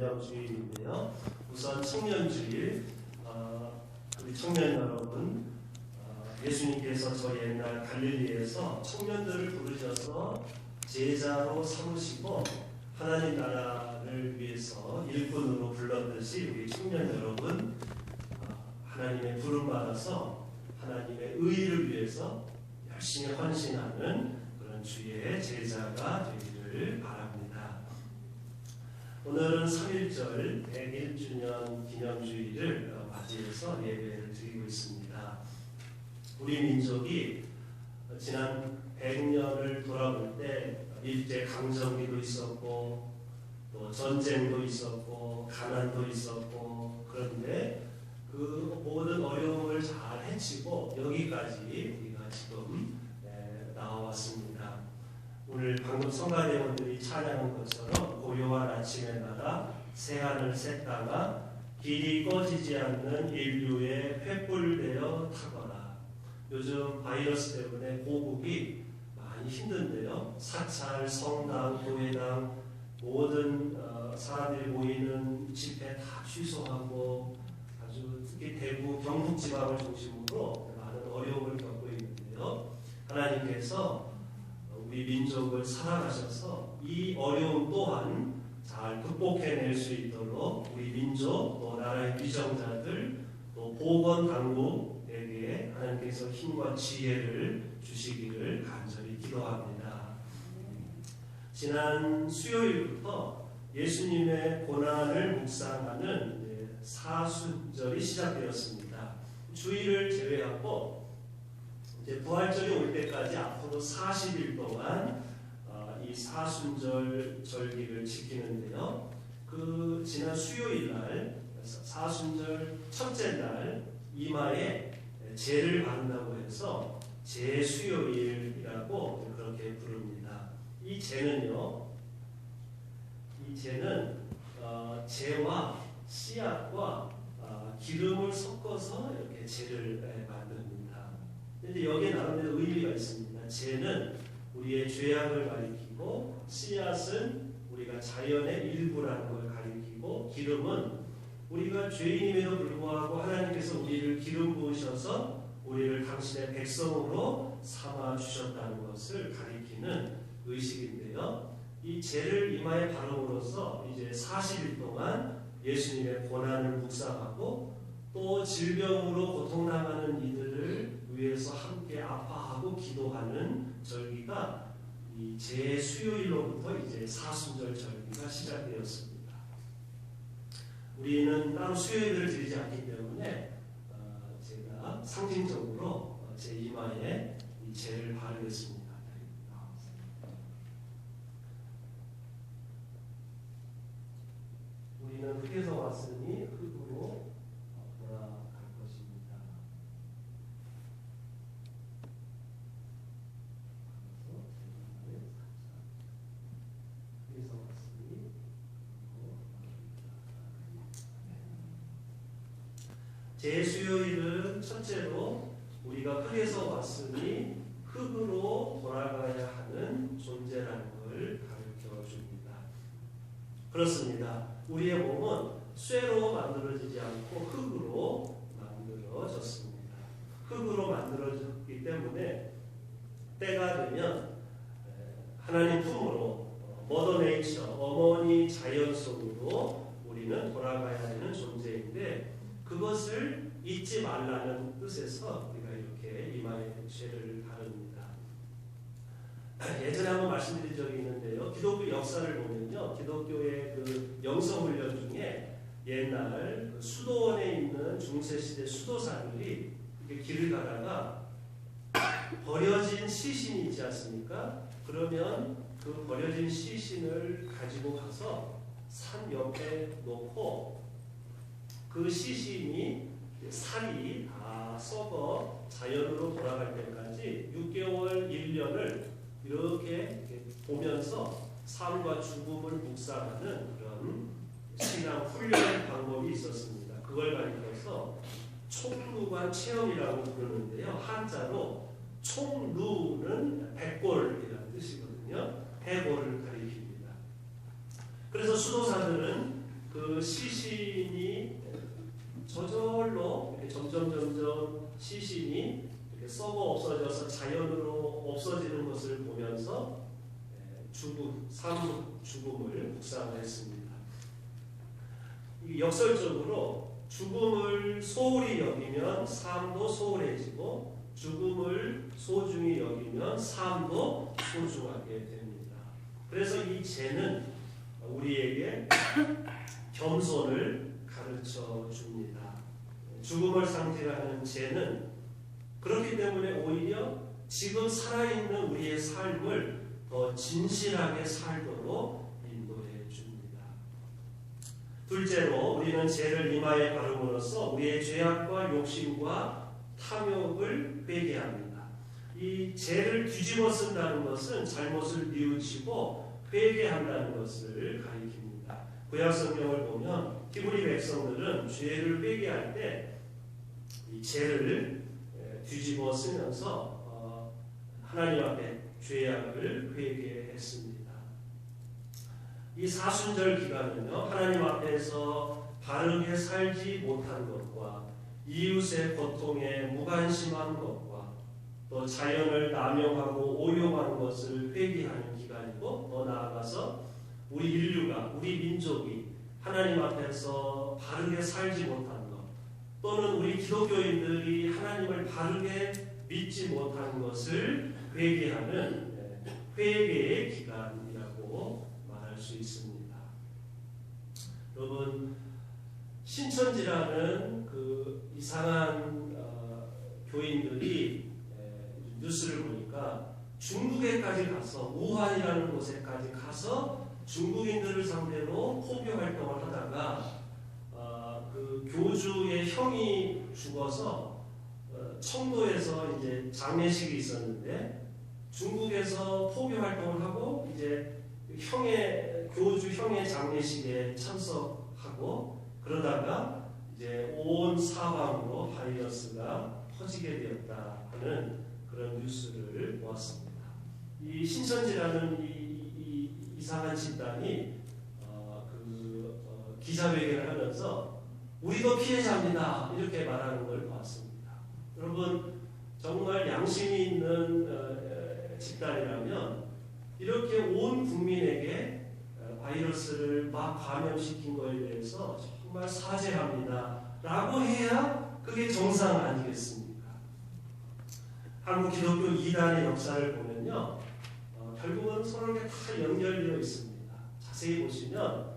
기념주일인데요. 우선 청년주일, 어, 우리 청년 여러분, 어, 예수님께서 저 옛날 갈릴리에서 청년들을 부르셔서 제자로 삼으시고 하나님 나라를 위해서 일꾼으로 불렀듯이 우리 청년 여러분 어, 하나님의 부름 받아서 하나님의 의를 위해서 열심히 헌신하는 그런 주의 제자가 되기를 바랍니다. 오늘은 3.1절 101주년 기념주의를 맞이해서 예배를 드리고 있습니다. 우리 민족이 지난 100년을 돌아볼 때 일제 강점기도 있었고 또 전쟁도 있었고 가난도 있었고 그런데 그 모든 어려움을 잘 해치고 여기까지 우리가 지금 나와왔습니다. 오늘 방금 성가대원들이 찬양한 것처럼 고요한 나라 새하늘 새 땅아 길이 꺼지지 않는 인류의 횃불되어 타거라. 요즘 바이러스 때문에 고국이 많이 힘든데요. 사찰, 성당, 교회당 모든 어, 사람들이 모이는 집회 다 취소하고 아주 특히 대구 경북 지방을 중심으로 많은 어려움을 겪고 있는데요. 하나님께서 우리 민족을 사랑하셔서 이 어려움 또한 잘 극복해낼 수 있도록 우리 민족 또 나라의 비정자들 또 보건 당국에게 하나님께서 힘과 지혜를 주시기를 간절히 기도합니다. 지난 수요일부터 예수님의 고난을 묵상하는 사순절이 시작되었습니다. 주일을 제외하고 이제 부활절이 올 때까지 앞으로 40일 동안 어, 이 사순절 절기를 지키는데요. 그 지난 수요일 날 사순절 첫째 날 이마에 제를 바른다고 해서 제수요일이라고 그렇게 부릅니다. 이 제는요. 이 제는 어, 제와 씨앗과 어, 기름을 섞어서 이렇게 제를 만듭니다. 근데 여기에 나름대로 의미가 있습니다. 제는 우리의 죄악을 가리키고 씨앗은 우리가 자연의 일부라는 걸 가리키고 기름은 우리가 죄인임에도 불구하고 하나님께서 우리를 기름 부으셔서 우리를 당신의 백성으로 삼아 주셨다는 것을 가리키는 의식인데요. 이 죄를 이마에 바름으로써 이제 40일 동안 예수님의 고난을 묵상하고 또 질병으로 고통당하는 이들을 위해서 함께 아파하고 기도하는 절기가 이 제수요일로부터 이제 사순절 절기가 시작되었습니다. 우리는 따로 수요일을 드리지 않기 때문에 어, 제가 상징적으로 제 이마에 이 제를 바르겠습니다. 우리는 흙에서 왔으니 흙으로 돌아갈 것입니다. 흙에서 왔으니 제수요일은 첫째로 우리가 흙에서 왔으니 흙으로 돌아가야 하는 존재라는 걸 가르쳐 줍니다. 그렇습니다. 우리의 몸은 쇠로 만들어지지 않고 흙으로 만들어졌습니다. 흙으로 만들어졌기 때문에 때가 되면 하나님 품으로 머더 네이처 어머니 자연 속으로 우리는 존재인데 그것을 잊지 말라는 뜻에서 우리가 이렇게 이마에 죄를 바릅니다. 예전에 한번 말씀드린 적이 있는데요. 기독교 역사를 보면요. 기독교의 그 영성훈련 중에 옛날 그 수도원에 있는 중세시대 수도사들이 길을 가다가 버려진 시신이 있지 않습니까? 그러면 그 버려진 시신을 가지고 가서 산 옆에 놓고 그 시신이 살이 다 썩어 자연으로 돌아갈 때까지 6개월, 1년을 이렇게 보면서 삶과 죽음을 묵상하는 그런 신앙 훈련 방법이 있었습니다. 그걸 가리켜서 총루관 체험이라고 부르는데요. 한자로 총루는 백골이라는 뜻이거든요. 해골을 가리킵니다. 그래서 수도사들은 그그 시신이 저절로 이렇게 점점 점점 시신이 이렇게 썩어 없어져서 자연으로 없어지는 것을 보면서 예, 죽음, 삶 죽음을 묵상했습니다. 이 역설적으로 죽음을 소홀히 여기면 삶도 소홀해지고 죽음을 소중히 여기면 삶도 소중하게 됩니다. 그래서 이 죄는 우리에게 겸손을 가르쳐 줍니다. 죽음을 상징하는 죄는 그렇기 때문에 오히려 지금 살아있는 우리의 삶을 더 진실하게 살도록 인도해 줍니다. 둘째로 우리는 죄를 이마에 바름으로써 우리의 죄악과 욕심과 탐욕을 회개합니다. 이 죄를 뒤집어 쓴다는 것은 잘못을 뉘우치고 회개한다는 것을 가리킵니다. 구약 성경을 보면 히브리 백성들은 죄를 회개할 때 이 죄를 뒤집어 쓰면서 어, 하나님 앞에 죄악을 회개했습니다. 이 사순절 기간은요 하나님 앞에서 바르게 살지 못한 것과 이웃의 고통에 무관심한 것과 또 자연을 남용하고 오용한 것을 회개하는 기간이고 더 나아가서 우리 인류가 우리 민족이 하나님 앞에서 바르게 살지 못한 것 또는 우리 기독교인들이 하나님을 바르게 믿지 못한 것을 회개하는 회개의 기간이라고 말할 수 있습니다. 여러분 신천지라는 그 이상한 어, 교인들이 에, 뉴스를 보니까 중국에까지 가서 우한이라는 곳에까지 가서 중국인들을 상대로 포교 활동을 하다가 교주의 형이 죽어서 어, 청도에서 이제 장례식이 있었는데 중국에서 포교 활동을 하고 이제 형의 교주 형의 장례식에 참석하고 그러다가 이제 온 사방으로 바이러스가 퍼지게 되었다 하는 그런 뉴스를 보았습니다. 이 신천지라는 이, 이, 이 상한 집단이 어, 그 어, 기자회견을 하면서 우리도 피해자입니다 이렇게 말하는 걸 보았습니다. 여러분 정말 양심이 있는 어, 집단이라면 이렇게 온 국민에게 어, 바이러스를 막 감염시킨 거에 대해서 정말 사죄합니다. 라고 해야 그게 정상 아니겠습니까? 한국 기독교 이단의 역사를 보면요. 어, 결국은 서로 다 연결되어 있습니다. 자세히 보시면 어,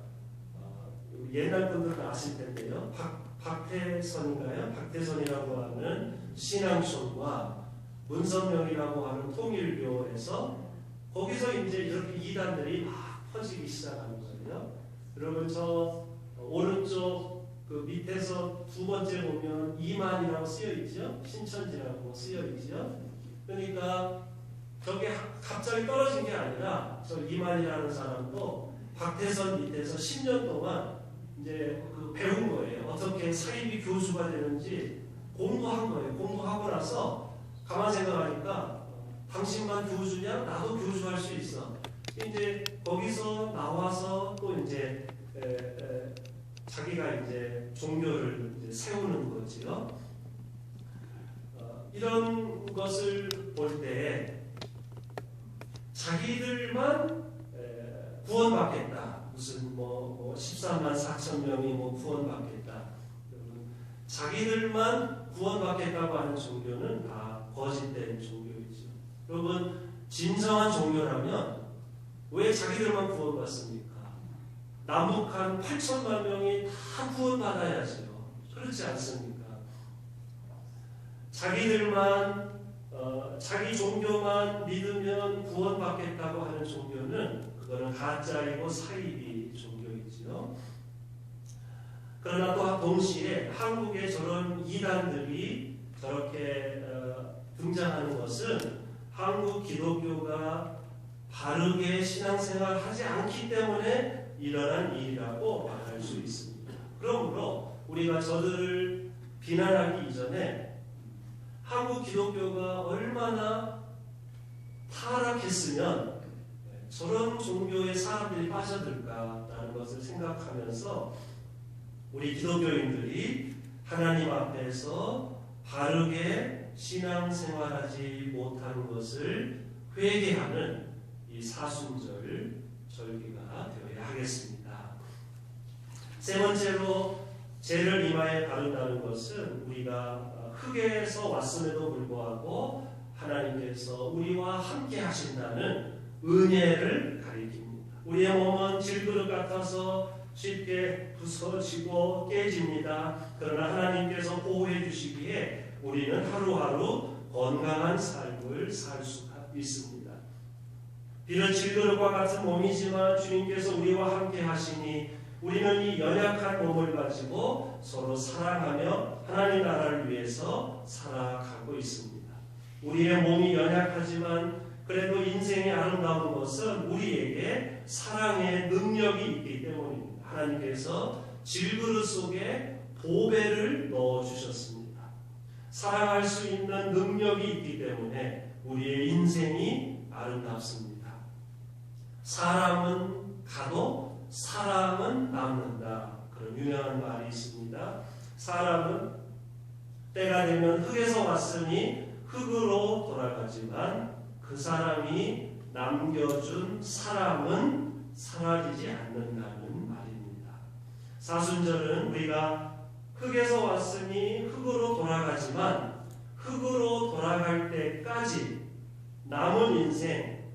옛날 분들은 아실 텐데요. 박, 박태선인가요? 박태선이라고 하는 신앙촌과 문선명이라고 하는 통일교에서 거기서 이제 이렇게 이단들이 막 퍼지기 시작하는 거예요. 여러분 저 오른쪽 그 밑에서 두 번째 보면 이만이라고 쓰여 있죠. 신천지라고 쓰여 있죠. 그러니까 저게 갑자기 떨어진 게 아니라 저 이만이라는 사람도 박태선 밑에서 10년 동안 이제 그 배운 거예요. 어떻게 사이비 교수가 되는지 공부한 거예요. 공부하고 나서 가만 생각하니까 당신만 교주냐? 나도 교주할 수 있어. 이제 거기서 나와서 또 이제 에, 에, 자기가 이제 종교를 이제 세우는 거지요. 어, 이런 것을 볼 때 자기들만 에, 구원받겠다. 무슨 뭐, 뭐 13만 4천 명이 뭐 구원받겠다. 자기들만 구원받겠다고 하는 종교는 다 거짓된 종교이죠. 여러분 진정한 종교라면 왜 자기들만 구원받습니까? 남북한 8천만 명이 다 구원받아야죠. 그렇지 않습니까? 자기들만 어, 자기 종교만 믿으면 구원받겠다고 하는 종교는 그거는 가짜이고 종교이지요. 그러나 또 동시에 한국의 저런 이단들이 저렇게 어, 등장하는 것은 한국 기독교가 바르게 신앙생활 하지 않기 때문에 일어난 일이라고 말할 수 있습니다. 그러므로 우리가 저들을 비난하기 이전에 한국 기독교가 얼마나 타락했으면 저런 종교의 사람들이 빠져들까라는 것을 생각하면서 우리 기독교인들이 하나님 앞에서 바르게 신앙생활하지 못한 것을 회개하는 이 사순절 절기가 되어야 하겠습니다. 세 번째로 죄를 이마에 바른다는 것은 우리가 흙에서 왔음에도 불구하고 하나님께서 우리와 함께 하신다는 은혜를 가리킵니다. 우리의 몸은 질그릇 같아서 쉽게 부서지고 깨집니다. 그러나 하나님께서 보호해 주시기에 우리는 하루하루 건강한 삶을 살 수가 있습니다. 비록 질그릇과 같은 몸이지만 주님께서 우리와 함께 하시니 우리는 이 연약한 몸을 가지고 서로 사랑하며 하나님 나라를 위해서 살아가고 있습니다. 우리의 몸이 연약하지만 그래도 인생의 아름다운 것은 우리에게 사랑의 능력이 있기 때문입니다. 하나님께서 질그릇 속에 보배를 넣어 주셨습니다. 사랑할 수 있는 능력이 있기 때문에 우리의 인생이 아름답습니다. 사람은 가도 사람은 남는다. 그런 유명한 말이 있습니다. 사람은 때가 되면 흙에서 왔으니 흙으로 돌아가지만 그 사람이 남겨준 사람은 사라지지 않는다는 말입니다. 사순절은 우리가 흙에서 왔으니 흙으로 돌아가지만 흙으로 돌아갈 때까지 남은 인생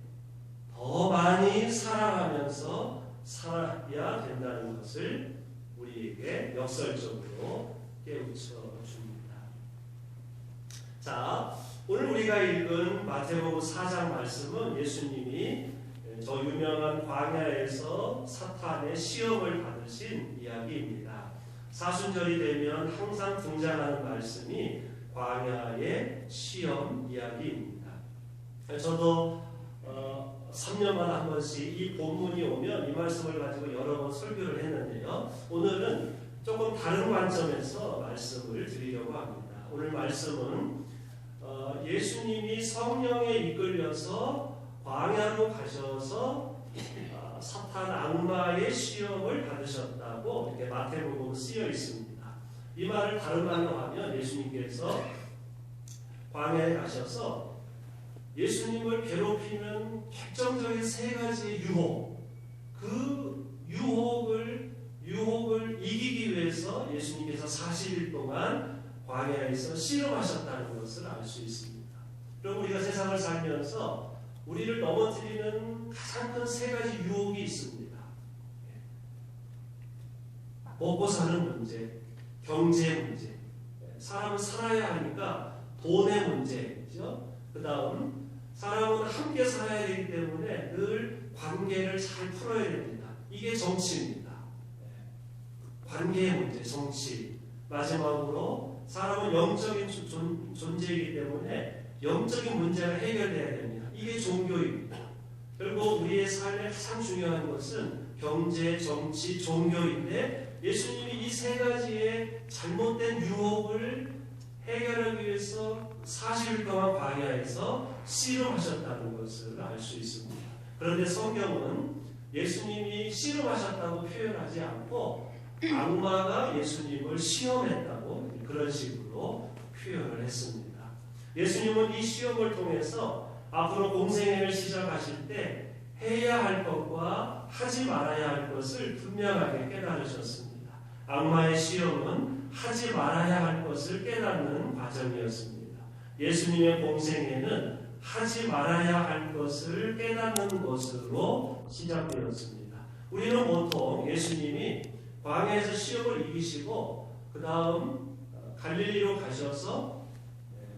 더 많이 사랑하면서 살아야 된다는 것을 우리에게 역설적으로 깨우쳐 줍니다. 자, 오늘 우리가 읽은 마태복음 4장 말씀은 예수님이 저 유명한 광야에서 사탄의 시험을 받으신 이야기입니다. 사순절이 되면 항상 등장하는 말씀이 광야의 시험 이야기입니다. 저도 어, 3년마다 한 번씩 이 본문이 오면 이 말씀을 가지고 여러 번 설교를 했는데요. 오늘은 조금 다른 관점에서 말씀을 드리려고 합니다. 오늘 말씀은 어, 예수님이 성령에 이끌려서 광야로 가셔서 어, 사탄 악마의 시험을 받으셨다고 이렇게 마태복음 쓰여 있습니다. 이 말을 다른 말로 하면 예수님께서 광야에 가셔서 예수님을 괴롭히는 결정적인 세 가지의 유혹, 그 유혹을 유혹을 이기기 위해서 예수님께서 40일 동안 광야에서 실험하셨다는 것을 알 수 있습니다. 그럼 우리가 세상을 살면서 우리를 넘어뜨리는 가장 큰 세 가지 유혹이 있습니다. 먹고 사는 문제, 경제 문제, 사람은 살아야 하니까 돈의 문제죠. 그 다음 사람은 함께 살아야 되기 때문에 늘 관계를 잘 풀어야 됩니다. 이게 정치입니다. 관계의 문제, 정치. 마지막으로 사람은 영적인 존, 존재이기 때문에 영적인 문제가 해결돼야 됩니다. 이게 종교입니다. 결국 우리의 삶에 가장 중요한 것은 경제, 정치, 종교인데 예수님이 이 세 가지의 잘못된 유혹을 해결하기 위해서 40일 동안 광야에서 씨름하셨다는 것을 알 수 있습니다. 그런데 성경은 예수님이 씨름하셨다고 표현하지 않고 악마가 예수님을 시험했다고 그런 식으로 표현을 했습니다. 예수님은 이 시험을 통해서 앞으로 공생애를 시작하실 때 해야 할 것과 하지 말아야 할 것을 분명하게 깨달으셨습니다. 악마의 시험은 하지 말아야 할 것을 깨닫는 과정이었습니다. 예수님의 공생애는 하지 말아야 할 것을 깨닫는 것으로 시작되었습니다. 우리는 보통 예수님이 광야에서 시험을 이기시고 그 다음 갈릴리로 가셔서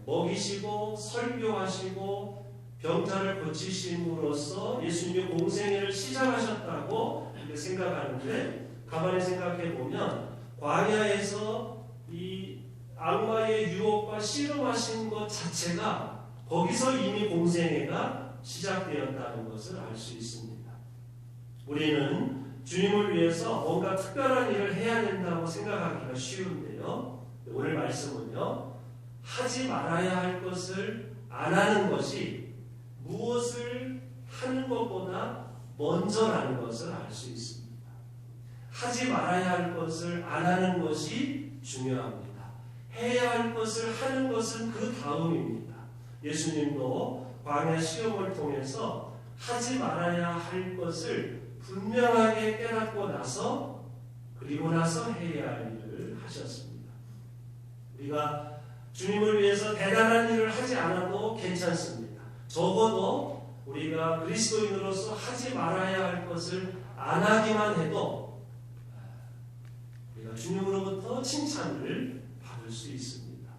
먹이시고 설교하시고 병자를 고치심으로써 예수님의 공생애를 시작하셨다고 생각하는데 가만히 생각해 보면 광야에서 이 악마의 유혹과 씨름하신 것 자체가 거기서 이미 공생애가 시작되었다는 것을 알 수 있습니다. 우리는 주님을 위해서 뭔가 특별한 일을 해야 된다고 생각하기가 쉬운데요. 오늘 말씀은요. 하지 말아야 할 것을 안 하는 것이 무엇을 하는 것보다 먼저라는 것을 알 수 있습니다. 하지 말아야 할 것을 안 하는 것이 중요합니다. 해야 할 것을 하는 것은 그 다음입니다. 예수님도 광야 시험을 통해서 하지 말아야 할 것을 분명하게 깨닫고 나서 그리고 나서 해야 할 일을 하셨습니다. 우리가 주님을 위해서 대단한 일을 하지 않아도 괜찮습니다. 적어도 우리가 그리스도인으로서 하지 말아야 할 것을 안 하기만 해도 우리가 주님으로부터 칭찬을 받을 수 있습니다.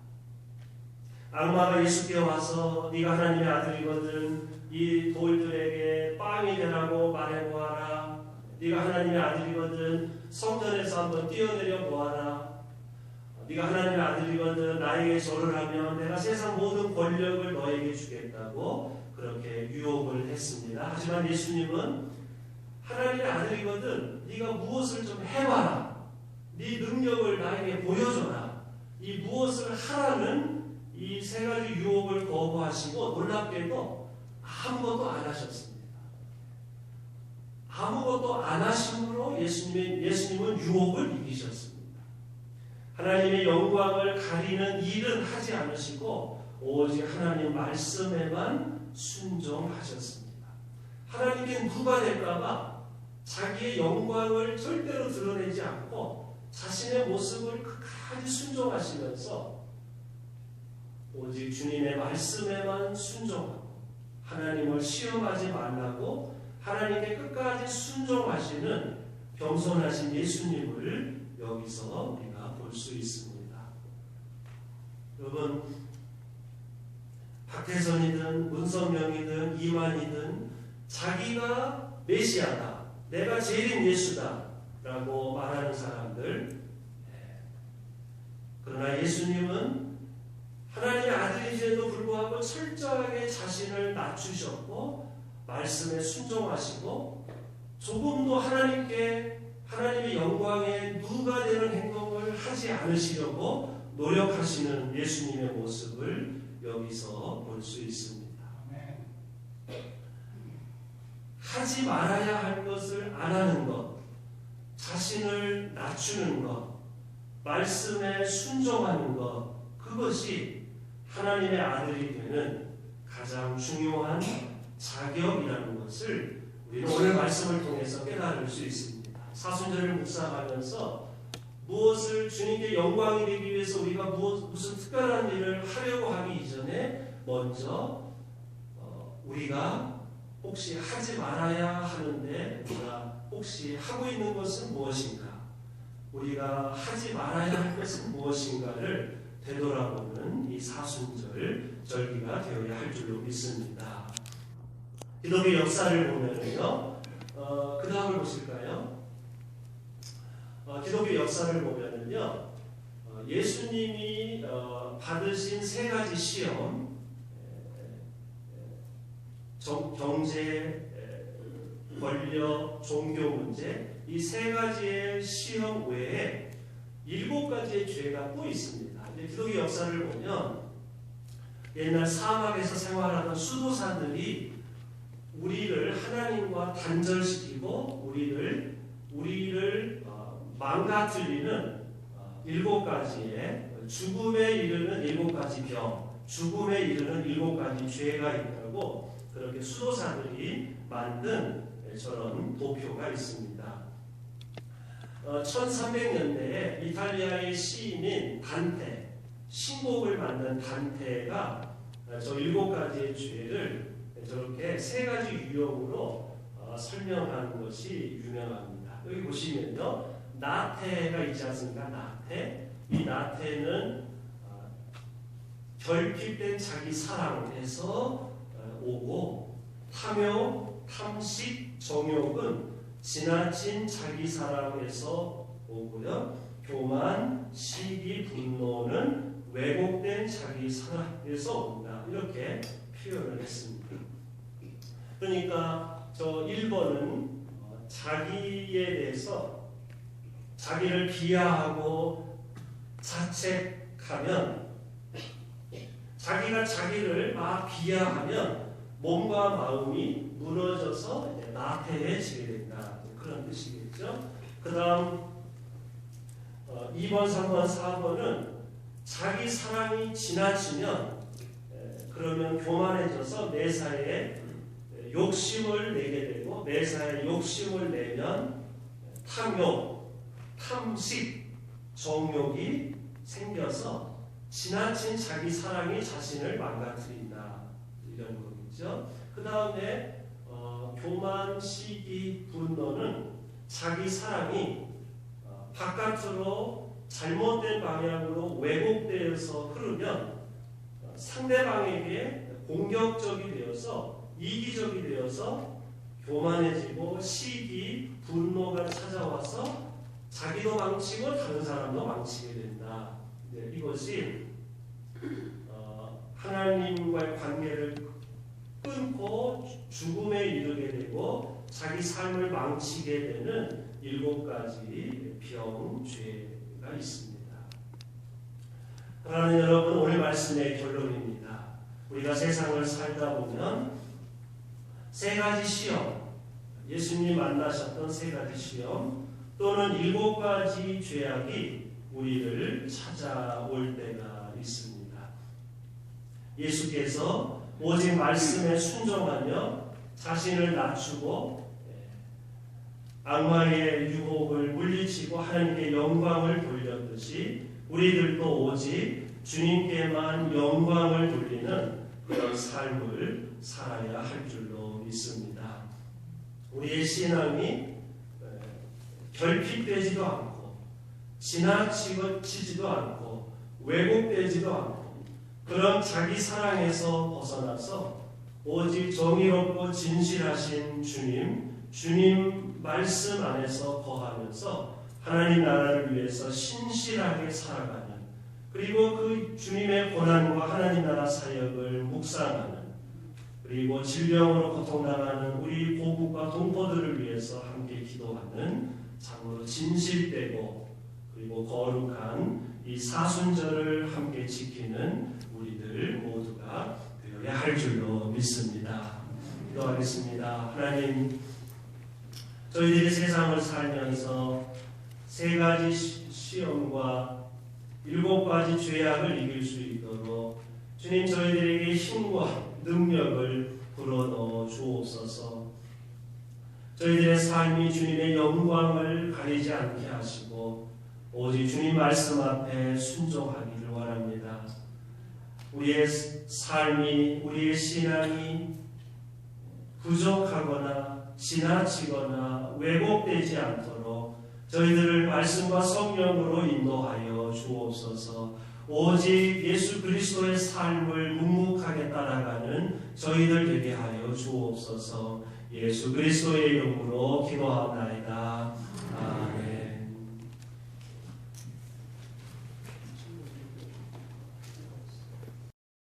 악마가 예수께 와서 네가 하나님의 아들이거든 이 돌들에게 빵이 되라고 말해보아라. 네가 하나님의 아들이거든 성전에서 한번 뛰어내려 보아라. 네가 하나님의 아들이거든 나에게 절을 하면 내가 세상 모든 권력을 너에게 주겠다고 그렇게 유혹을 했습니다. 하지만 예수님은 하나님의 아들이거든 네가 무엇을 좀 해봐라. 네 능력을 나에게 보여줘라. 이 무엇을 하라는 이 세 가지 유혹을 거부하시고 놀랍게도 아무것도 안 하셨습니다. 아무것도 안 하심으로 예수님의, 예수님은 유혹을 이기셨습니다. 하나님의 영광을 가리는 일은 하지 않으시고 오직 하나님 말씀에만 순종하셨습니다. 하나님께 누가 될까봐 자기의 영광을 절대로 드러내지 않고 자신의 모습을 끝까지 순종하시면서 오직 주님의 말씀에만 순종하고 하나님을 시험하지 말라고 하나님께 끝까지 순종하시는 겸손하신 예수님을 여기서 우리가 볼 수 있습니다. 여러분 박태선이든 문성명이든 이만이든 자기가 메시아다, 내가 제일인 예수다 라고 말하는 사람들. 그러나 예수님은 하나님의 아들이신데도 불구하고 철저하게 자신을 낮추셨고 말씀에 순종하시고 조금도 하나님께 하나님의 영광에 누가 되는 행동을 하지 않으시려고 노력하시는 예수님의 모습을 여기서 볼 수 있습니다. 하지 말아야 할 것을 안 하는 것, 자신을 낮추는 것, 말씀에 순종하는 것, 그것이 하나님의 아들이 되는 가장 중요한 자격이라는 것을 우리는 오늘 말씀을 통해서 깨달을 수 있습니다. 사순절을 묵상하면서 무엇을 주님께 영광이 되기 위해서 우리가 무엇, 무슨 특별한 일을 하려고 하기 이전에 먼저 어, 우리가 혹시 하지 말아야 하는데 우리가 혹시 하고 있는 것은 무엇인가? 우리가 하지 말아야 할 것은 무엇인가를 되돌아보는 이 사순절 절기가 되어야 할 줄로 믿습니다. 기독교 역사를 보면요, 어, 그 다음을 보실까요? 어, 기독교 역사를 보면은요, 어, 예수님이 어, 받으신 세 가지 시험, 정, 경제, 권력, 종교 문제, 이 세 가지의 시험 외에 일곱 가지의 죄가 또 있습니다. 기독교 역사를 보면 옛날 사막에서 생활하던 수도사들이 우리를 하나님과 단절시키고 우리를 우리를 망가뜨리는 일곱 가지의 죽음에 이르는 일곱 가지 병, 죽음에 이르는 일곱 가지 죄가 있다고 그렇게 수도사들이 만든 저런 도표가 있습니다. 어, 1300년대에 이탈리아의 시인인 단테, 신곡을 만든 단테가 저 일곱 가지의 죄를 저렇게 세 가지 유형으로 어, 설명한 것이 유명합니다. 여기 보시면요. 나태가 있지 않습니까? 나태. 이 나태는 어, 결핍된 자기 사랑에서 어, 오고 탐욕, 탐식, 정욕은 지나친 자기 사랑에서 오고요. 교만, 시기, 분노는 왜곡된 자기 사랑에서 온다. 이렇게 표현을 했습니다. 그러니까 저 1번은 자기에 대해서 자기를 비하하고 자책하면 자기가 자기를 막 비하하면 몸과 마음이 무너져서 나태해지게 된다. 그런 뜻이겠죠. 그 다음 어, 2번, 3번, 4번은 자기 사랑이 지나치면 에, 그러면 교만해져서 매사에 욕심을 내게 되고 매사에 욕심을 내면 탐욕, 탐식, 정욕이 생겨서 지나친 자기 사랑이 자신을 망가뜨린다 이런 거겠죠. 그 다음에 어, 교만, 시기, 분노는 자기 사랑이 어, 바깥으로 잘못된 방향으로 왜곡되어서 흐르면 어, 상대방에게 공격적이 되어서 이기적이 되어서 교만해지고 시기, 분노가 찾아와서 자기도 망치고 다른 사람도 망치게 된다. 네, 이것이 어, 하나님과의 관계를 끊고 죽음에 이르게 되고 자기 삶을 망치게 되는 일곱 가지 병, 죄 가 있습니다. 그러나 여러분 오늘 말씀의 결론입니다. 우리가 세상을 살다 보면 세 가지 시험, 예수님 만나셨던 세 가지 시험 또는 일곱 가지 죄악이 우리를 찾아올 때가 있습니다. 예수께서 오직 말씀에 순종하며 자신을 낮추고 예, 악마의 유혹을 물리치고 하나님께 영광을 돌렸듯이 우리들도 오직 주님께만 영광을 돌리는 그런 삶을 살아야 할 줄로 믿습니다. 우리의 신앙이 예, 결핍되지도 않고 지나치지도 않고 왜곡되지도 않고 그런 자기 사랑에서 벗어나서 오직 정의롭고 진실하신 주님, 주님 말씀 안에서 거하면서 하나님 나라를 위해서 신실하게 살아가는 그리고 그 주님의 고난과 하나님 나라 사역을 묵상하는 그리고 질병으로 고통당하는 우리 고국과 동포들을 위해서 함께 기도하는 참으로 진실되고 그리고 거룩한 이 사순절을 함께 지키는 우리들 모두가 되어야 할 줄로 믿습니다. 기도하겠습니다. 하나님, 저희들이 세상을 살면서 세 가지 시험과 일곱 가지 죄악을 이길 수 있도록 주님 저희들에게 힘과 능력을 불어넣어 주옵소서. 저희들의 삶이 주님의 영광을 가리지 않게 하시고 오직 주님 말씀 앞에 순종하기를 원합니다. 우리의 삶이 우리의 신앙이 부족하거나 지나치거나 왜곡되지 않도록 저희들을 말씀과 성령으로 인도하여 주옵소서. 오직 예수 그리스도의 삶을 묵묵하게 따라가는 저희들 되게 하여 주옵소서. 예수 그리스도의 이름으로 기도하나이다. 아멘.